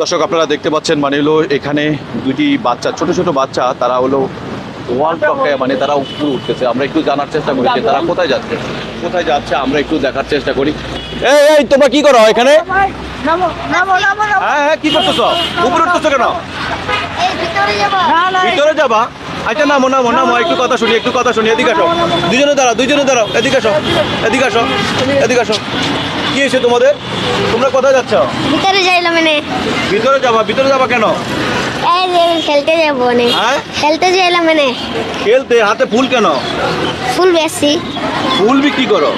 দর্শক, আপনারা দেখতে পাচ্ছেন মানে হলো এখানে দুটি বাচ্চা, ছোট ছোট বাচ্চা, তারা হলো ওয়ার্ল্ড কাপে মানে তারা উপরে উঠতেছে। আমরা একটু জানার চেষ্টা করি যে তারা কোথায় যাচ্ছে। কোথায় যাচ্ছে, আমরা একটু দেখার চেষ্টা করি। এই এই, তোমরা কি করো এখানে? হ্যাঁ হ্যাঁ কি করতেছো? উপরে উঠতেছো কেন? ভিতরে যাবা। আচ্ছা নামো নামো নামো, একটু কথা শুনি, একটু কথা শুনি, এদিকে আসো। দুজনে দাঁড়াও দুজনে দাঁড়াও, এদিকে আসো এদিকে আসো এদিকে আসো। কি হয়েছে তোমাদের? তোমরা কোথায় যাচ্ছ? ভিতরে যাইলাম মানে ভিতরে যাবা ভিতরে যাবা কেন? খেলতে যাব হ্যাঁ? খেলতে যাইলাম মানে খেলতে হাতে ফুল কেন? ফুল বেশি। ফুল বিক্রি করো।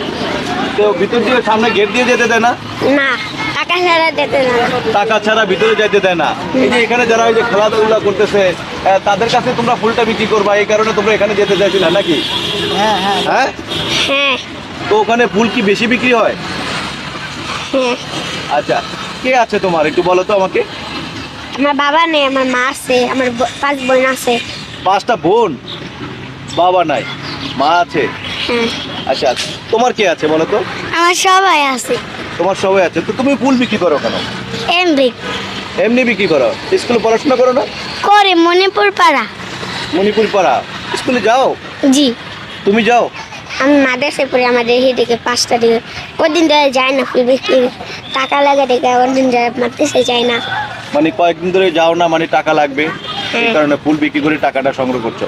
তো ভিতর দিয়ে সামনে গেট দিয়ে যেতে দেয় না? না টাকা ছাড়া না। টাকা ছাড়া ভিতরে যাইতে দেয় না। এই যে এখানে যারা এই যে খেলাধুলা করতেছে তাদের কাছে তোমরা ফুলটা বিক্রি করবা এই কারণে তোমরা এখানে যেতে চাইছিলে নাকি? হ্যাঁ হ্যাঁ। হ্যাঁ? হ্যাঁ। তো ওখানে ফুল কি বেশি বিক্রি হ্যাঁ? আচ্ছা কে আছে তোমার? একটু বলো তো আমাকে। আমার বাবা নেই আমার মা আছে আমার পাঁচ বোন আছে। পাঁচটা বোন? বাবা নাই মা আছে। হ্যাঁ। আচ্ছা তোমার কে আছে বলো তো? আমার সবাই আছে। তোমার সবাই আছে তো তুমি ফুল বিক্রি করো কেন? এমনি। এমনি বিক্রি করো? স্কুলে পড়াশোনা করো না? করে মণিপুর পাড়া মণিপুর পাড়া স্কুলে যাও? জি। তুমি যাও? আমি মাদ্রাসায় পড়ি আমাদের এদিকে পাঁচটা দিকে। কদিন ধরে যায় না ফুল বিক্রি। টাকা লাগে দেখে কদিন ধরে মাদ্রাসায় যায় না। মানে কয়েকদিন ধরে যাও না মানে টাকা লাগবে। এই হ্যাঁ। কারণে ফুল বিক্রি করে টাকাটা সংগ্রহ করছ।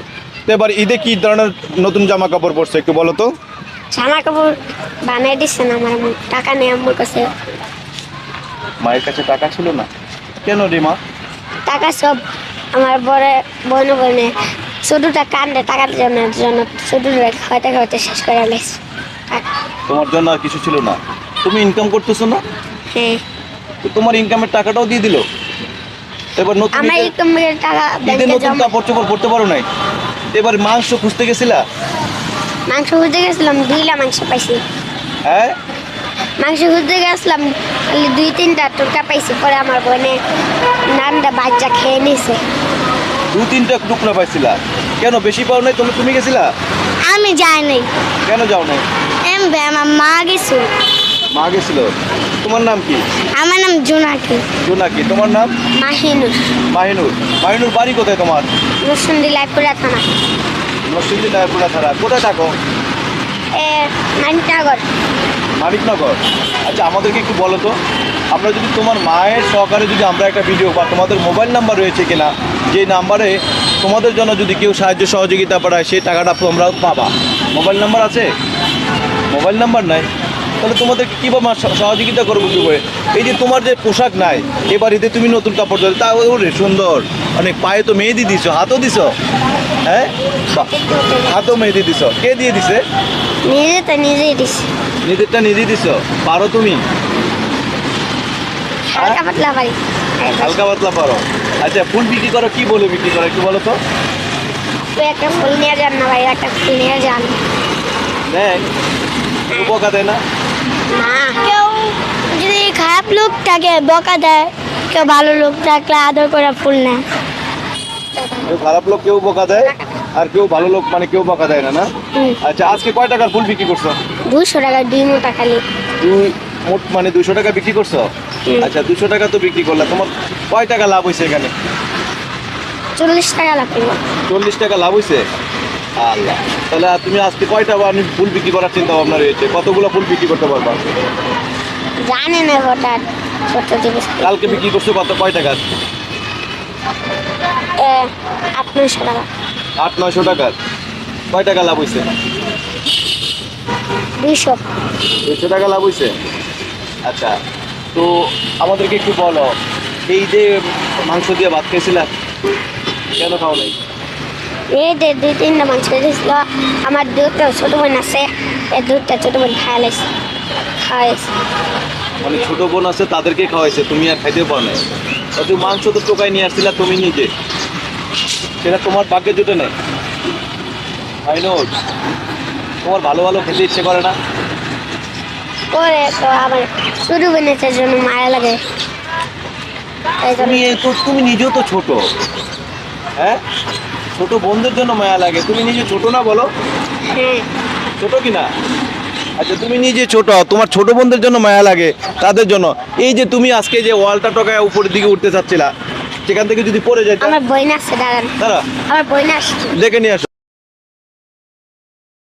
তো এবার ঈদে কি ধরনের নতুন জামা কাপড় পরছো একটু বলো তো? জামা কাপড় বানিয়ে দিচ্ছে না আমার টাকা নেই আমার কাছে। মায়ের কাছে টাকা ছিল না? কেন রে মা? টাকা সব আমার বড় বোন বোনে শুধুটা কান্দে টাকার জন্য জন্য শুধু খাওয়াতে খাওয়াতে শেষ করে টাকা তোমার জন্য আর কিছু ছিল না। তুমি ইনকাম করতেছো না? হ্যাঁ। তোমার ইনকামের টাকাটাও দিয়ে দিল। এবার নতুন আমরা কোম্পানির টাকা ব্যাংকে নতুন কাপড় চোপড় পরতে পারো নাই। এবার মাংস খুঁজতে গেছিলা? মাংস খুঁজতে গেছিলাম দুইলা মাংস পাইছি। হ্যাঁ? মাংস খুঁজতে গেছিলাম খালি দুই তিনটা টোকা পাইছি পরে আমার বোনে নানটা বাচ্চা খেয়ে নিছে। দু তিনটা টুকরা পাইছিলা। কেন বেশি পাও নাই তুমি তুমি গেছিলা? আমি যাই নাই। কেন যাও নাই? এম বে আমার মা গেছিল। মা গেছিল? তোমার নাম কি? আমার নাম জোনাকি। জোনাকি তোমার নাম? মাহিনুর। মাহিনুর। মাহিনুর বাড়ি কোথায় তোমার? রসুন্দি লাইপুরা থানা। নরসিংদী নায়পুরা থানা। কোথায় থাকো? এ নাইনটাগর মানিকনগর। আচ্ছা আমাদেরকে একটু বলো তো। আমরা যদি তোমার মায়ের সহকারে যদি আমরা একটা ভিডিও বা তোমাদের মোবাইল নাম্বার রয়েছে কিনা যে নাম্বারে তোমাদের জন্য যদি কেউ সাহায্য সহযোগিতা পাঠায় সেই টাকাটা তোমরাও পাবা। মোবাইল নাম্বার আছে? মোবাইল নাম্বার নাই? তাহলে তোমাদেরকে কীভাবে সহ- সহযোগিতা করব কী করে এই যে তোমার যে পোশাক নাই এবার ঈদে তুমি নতুন কাপড় ধরে তা ওরে সুন্দর। অনেক পায়ে তো মেহেদি দিছো হাতও দিছো? হ্যাঁ? হাতও মেহেদি দিছো। কে দিয়ে দিছে? নিজেই নিজেরটা নিজেই দিছো? পারো তুমি? হালকা পাতলা পারো। আচ্ছা ফুল বিক্রি করো কি বলে বিক্রি করো একটু বলো তো? একটা ফুল নিয়ে যান না ভাই একটা ফুল নিয়ে যান। দেখ দেয় না। কেউ যদি খারাপ লোক থাকে বকা দেয় কেউ ভালো লোক থাকলে আদর করে ফুল নেয়। কেউ খারাপ লোক কেউ বোকা দেয় আর কেউ ভালো লোক মানে কেউ বকা দেয় না না। আচ্ছা আজকে কয় টাকার ফুল বিক্রি করছ? দুশো টাকা দুই মোটা খালি। দুই মোট মানে দুশো টাকা বিক্রি করছ। আচ্ছা দুশো টাকা তো বিক্রি করলা। তোমার কয় টাকা লাভ হয়েছে এখানে? চল্লিশ টাকা লাগবে চল্লিশ টাকা লাভ হয়েছে আল্লাহ। তাহলে তুমি আজকে কয়টা আমি ফুল বিক্রি করার চিন্তা ভাবনা রয়েছে? কতগুলো ফুল বিক্রি করতে পারবা? জানে না হঠাৎ কালকে বিক্রি করছ কত? কয় টাকা আট নয়শো টাকা। আট নয়শো টাকার কয় টাকা লাভ হয়েছে দুইশো। দুশো টাকা লাভ হয়েছে আচ্ছা। তো আমাদেরকে একটু বলো এই যে মাংস দিয়ে ভাত খেয়েছিলাম কেন খাও নাই? এই যে দুই তিনটা মাংস দিয়েছিল আমার দুধটা ছোট বোন আছে এই দুধটা ছোট বোন খাওয়াইছে খাওয়াইছে মানে ছোট বোন আছে তাদেরকে খাওয়াইছে তুমি আর খাইতে পারো তা তুমি মাংস তো টোকাই নিয়ে আসছিলা তুমি নিজে? সেটা তোমার ভাগ্যে জুটে নেই। আই নো তোমার ভালো ভালো খেতে ইচ্ছে করে না। করে তো আমার ছোট বোনের জন্য মায়া লাগে। তুমি তো তুমি নিজেও তো ছোট। হ্যাঁ? ছোট বোনদের জন্য মায়া লাগে। তুমি নিজে ছোট না বলো? হ্যাঁ। ছোট কি না আচ্ছা তুমি নিজে ছোট। তোমার ছোট বোনদের জন্য মায়া লাগে তাদের জন্য। এই যে তুমি আজকে যে ওয়ালটা টকায় উপরের দিকে উঠতে চাচ্ছিলা সেখান থেকে যদি পড়ে যায় আমার বই না আসছে দাঁড়ান। দাঁড়া। আমার বই না আসছে ডেকে নিয়ে আসো।